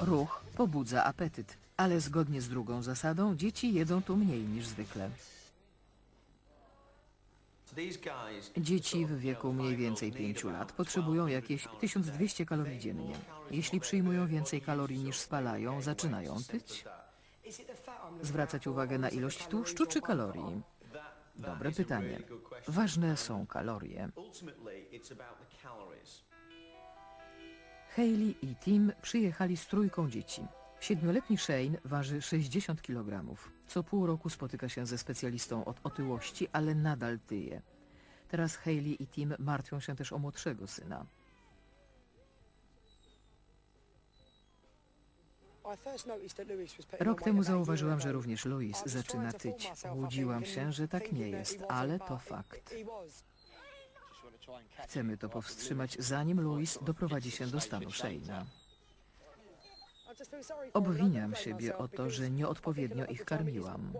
Ruch pobudza apetyt, ale zgodnie z drugą zasadą dzieci jedzą tu mniej niż zwykle. Dzieci w wieku mniej więcej 5 lat potrzebują jakieś 1200 kalorii dziennie. Jeśli przyjmują więcej kalorii niż spalają, zaczynają tyć. Zwracać uwagę na ilość tłuszczu czy kalorii? Dobre pytanie. Ważne są kalorie. Hayley i Tim przyjechali z trójką dzieci. Siedmioletni Shane waży 60 kg. Co pół roku spotyka się ze specjalistą od otyłości, ale nadal tyje. Teraz Hayley i Tim martwią się też o młodszego syna. Rok temu zauważyłam, że również Louis zaczyna tyć. Łudziłam się, że tak nie jest, ale to fakt. Chcemy to powstrzymać, zanim Louis doprowadzi się do stanu Shane'a. Obwiniam siebie o to, że nieodpowiednio ich karmiłam.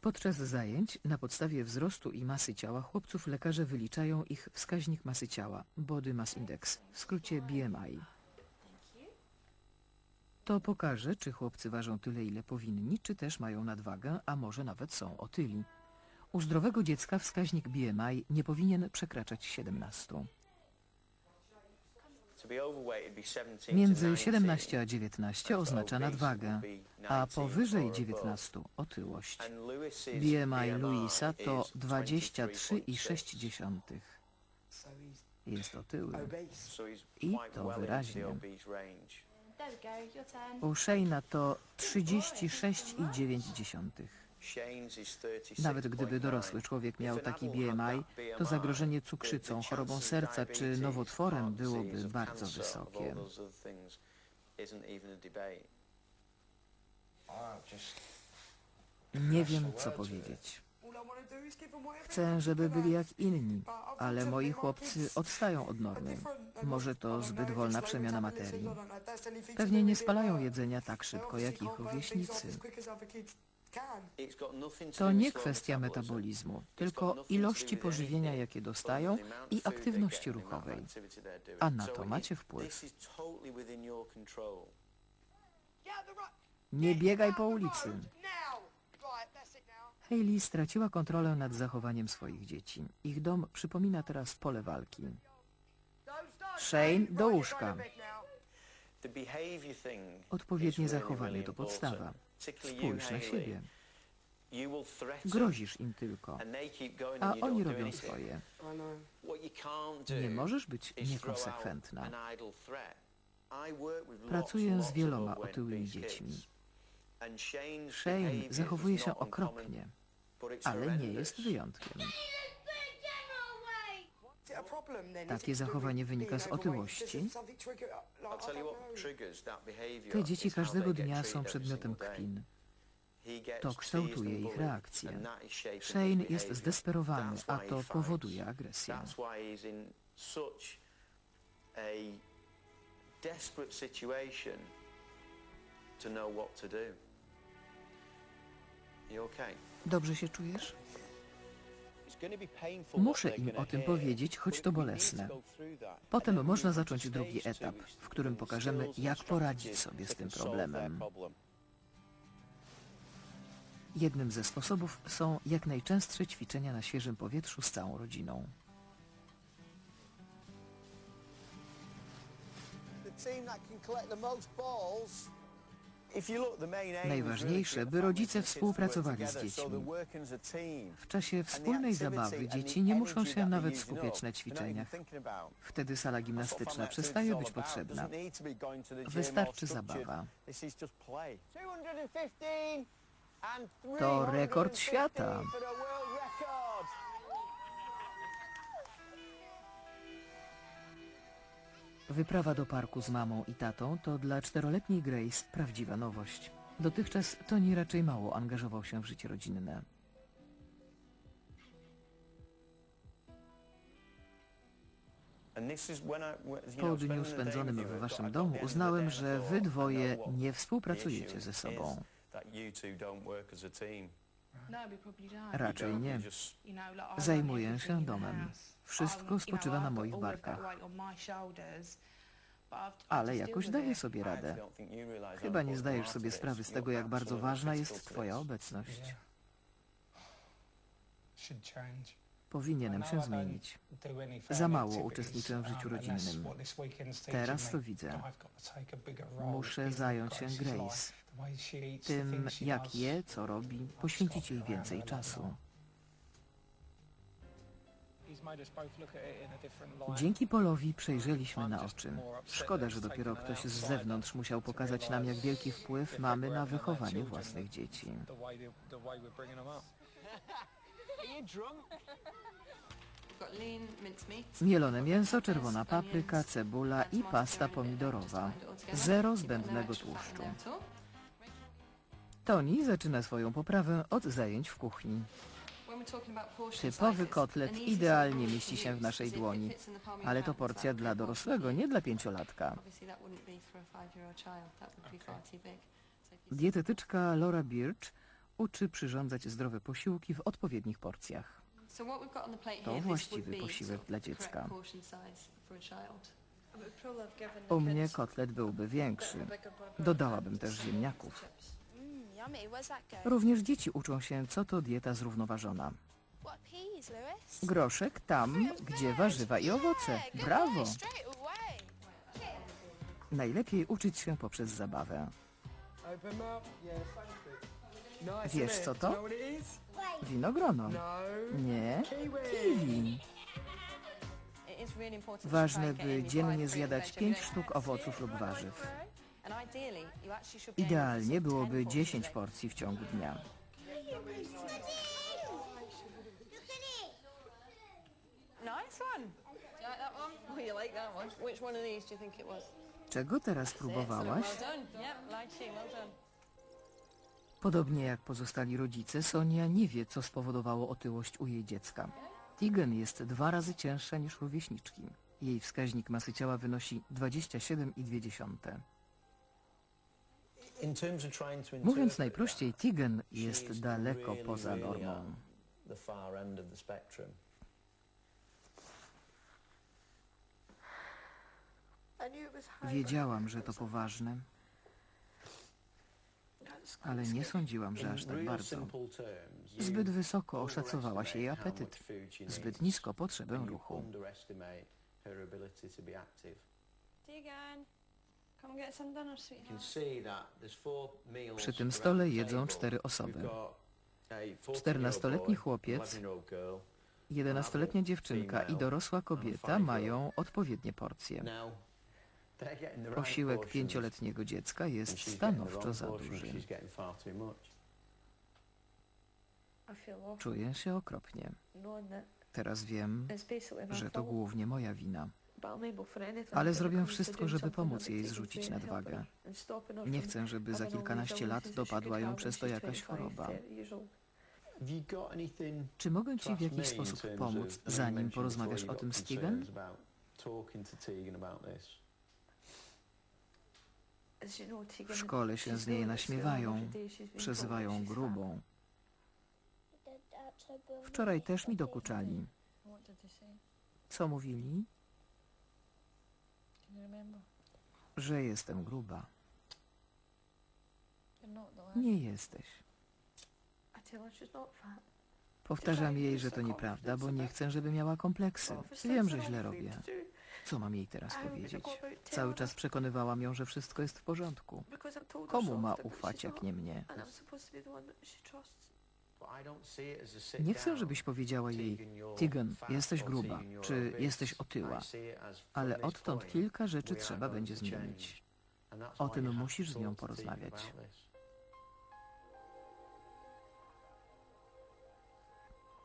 Podczas zajęć na podstawie wzrostu i masy ciała chłopców lekarze wyliczają ich wskaźnik masy ciała, Body Mass Index, w skrócie BMI. To pokaże, czy chłopcy ważą tyle, ile powinni, czy też mają nadwagę, a może nawet są otyli. U zdrowego dziecka wskaźnik BMI nie powinien przekraczać 17. Między 17 a 19 oznacza nadwagę, a powyżej 19 otyłość. BMI Louisa to 23,6. Jest otyły. I to wyraźnie. U Shane'a to 36,9. Nawet gdyby dorosły człowiek miał taki BMI, to zagrożenie cukrzycą, chorobą serca czy nowotworem byłoby bardzo wysokie. Nie wiem, co powiedzieć. Chcę, żeby byli jak inni, ale moi chłopcy odstają od normy. Może to zbyt wolna przemiana materii. Pewnie nie spalają jedzenia tak szybko, jak ich rówieśnicy. To nie kwestia metabolizmu, tylko ilości pożywienia, jakie dostają i aktywności ruchowej. A na to macie wpływ. Nie biegaj po ulicy. Hayley straciła kontrolę nad zachowaniem swoich dzieci. Ich dom przypomina teraz pole walki. Shane, do łóżka. Odpowiednie zachowanie to podstawa. Spójrz na siebie. Grozisz im tylko, a oni robią swoje. Nie możesz być niekonsekwentna. Pracuję z wieloma otyłymi dziećmi. Shane zachowuje się okropnie, ale nie jest wyjątkiem. Takie zachowanie wynika z otyłości. Te dzieci każdego dnia są przedmiotem kpin. To kształtuje ich reakcje. Shane jest zdesperowany, a to powoduje agresję. desperate situation to know what to do. You okay? Dobrze się czujesz? Muszę im o tym powiedzieć, choć to bolesne. Potem można zacząć drugi etap, w którym pokażemy, jak poradzić sobie z tym problemem. Jednym ze sposobów są jak najczęstsze ćwiczenia na świeżym powietrzu z całą rodziną. Najważniejsze, by rodzice współpracowali z dziećmi. W czasie wspólnej zabawy dzieci nie muszą się nawet skupiać na ćwiczeniach. Wtedy sala gimnastyczna przestaje być potrzebna. Wystarczy zabawa. To rekord świata. Wyprawa do parku z mamą i tatą to dla czteroletniej Grace prawdziwa nowość. Dotychczas Tony raczej mało angażował się w życie rodzinne. Po dniu spędzonym w waszym domu uznałem, że wy dwoje nie współpracujecie ze sobą. Raczej nie. Zajmuję się domem. Wszystko spoczywa na moich barkach. ale jakoś it. sobie radę. Chyba nie zdajesz sobie sprawy z tego, jak bardzo ważna jest Twoja obecność. Powinienem się zmienić. Za mało uczestniczę w życiu rodzinnym. Teraz to widzę. Muszę zająć się Grace. Tym, jak je, co robi, poświęcić jej więcej czasu. Dzięki Polowi przejrzeliśmy na oczy. Szkoda, że dopiero ktoś z zewnątrz musiał pokazać nam, jak wielki wpływ mamy na wychowanie własnych dzieci. Mielone mięso, czerwona papryka, cebula i pasta pomidorowa. Zero zbędnego tłuszczu. Toni zaczyna swoją poprawę od zajęć w kuchni. Typowy kotlet idealnie mieści się w naszej dłoni, ale to porcja dla dorosłego, nie dla pięciolatka. Dietetyczka Laura Birch uczy przyrządzać zdrowe posiłki w odpowiednich porcjach. To właściwy posiłek dla dziecka. U mnie kotlet byłby większy. Dodałabym też ziemniaków. Również dzieci uczą się, co to dieta zrównoważona. Groszek tam, gdzie warzywa i owoce. Brawo! Najlepiej uczyć się poprzez zabawę. Wiesz, co to? Winogrono. No. Nie, kiwi. Ważne, by dziennie zjadać 5 sztuk owoców lub warzyw. Idealnie byłoby 10 porcji w ciągu dnia. Nice one. Do you like that one? Oh, you like that one. Which one of these do you think it was? Czego teraz próbowałaś? Well done. Yep, like you. Well done. Podobnie jak pozostali rodzice, Sonia nie wie, co spowodowało otyłość u jej dziecka. Tigen jest dwa razy cięższa niż rówieśniczki. Jej wskaźnik masy ciała wynosi 27,2. Mówiąc najprościej, Tigen jest daleko poza normą. high, Wiedziałam, że to poważne, ale nie sądziłam, że aż tak bardzo. Zbyt wysoko oszacowała się jej apetyt, zbyt nisko potrzebę ruchu. Przy tym stole the jedzą cztery osoby. We've got a 14-year-old 14-letni boy, chłopiec, 11-year-old girl, 11-letnia dziewczynka i dorosła kobieta mają odpowiednie porcje. Posiłek pięcioletniego dziecka jest stanowczo za duży. Czuję się okropnie. Teraz wiem, że to głównie moja wina. Ale zrobię wszystko, żeby pomóc jej zrzucić nadwagę. Nie chcę, żeby za kilkanaście lat dopadła ją przez to jakaś 25, choroba. 30 years old. Have you got anything Czy mogę Ci w jakiś sposób pomóc, zanim porozmawiasz o tym z Tegan? W szkole się z niej naśmiewają, przezywają grubą. Wczoraj też mi dokuczali. Co mówili? Że jestem gruba. Nie jesteś. Powtarzam jej, że to nieprawda, bo nie chcę, żeby miała kompleksy. Wiem, że źle robię. Co mam jej teraz powiedzieć? Cały czas przekonywałam ją, że wszystko jest w porządku. Komu ma ufać, jak nie mnie? Nie chcę, żebyś powiedziała jej, fat, jesteś gruba, czy jesteś otyła. Ale odtąd kilka rzeczy trzeba będzie zmienić. O tym musisz z nią porozmawiać.